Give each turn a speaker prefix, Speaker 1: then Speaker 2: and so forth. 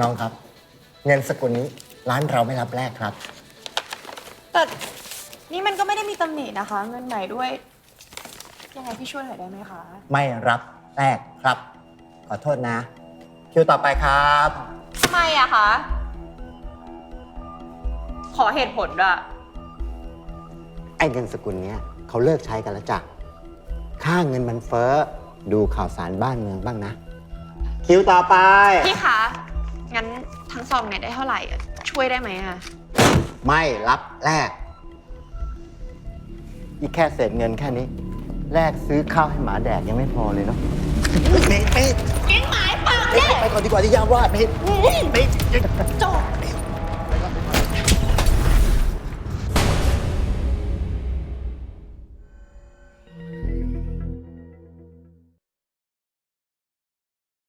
Speaker 1: น้องครับ เงินสกุลนี้ร้านเราไม่รับแลกครับ
Speaker 2: แต่นี่มันก็ไม่ได้มีตำหนินะคะ เงินใหม่ด้วย ยังไงพี่ช่วยหน่อยได้ไหมคะ
Speaker 1: ไม่รับแลกครับ ขอโทษนะ คิวต่อไปครับ
Speaker 2: ทำไมอะคะ ขอเหตุผลด้วย
Speaker 3: ไอ้เงินสกุลเนี้ยเขาเลิกใช้กันแล้วจ้ะ ค่าเงินมันเฟ้อ ดูข่าวสารบ้านเมืองบ้างนะ คิวต่อไป
Speaker 2: พี่คะงั้นทั้ง ซองเนี่ยได้เท่าไหร่อะช่วยได้ไหมอะ
Speaker 3: ไม่รับแลกอีกแค่เศษเงินแค่นี้ แลกซื้อข้าวให้หมาแดกยังไม่พอเลยเนาะ
Speaker 1: เมย์เมย์
Speaker 2: เอ็งหมายปาก
Speaker 1: เมย์ไปก่อนดีกว่าที่ยามว่าเมย์เมย์
Speaker 2: จบ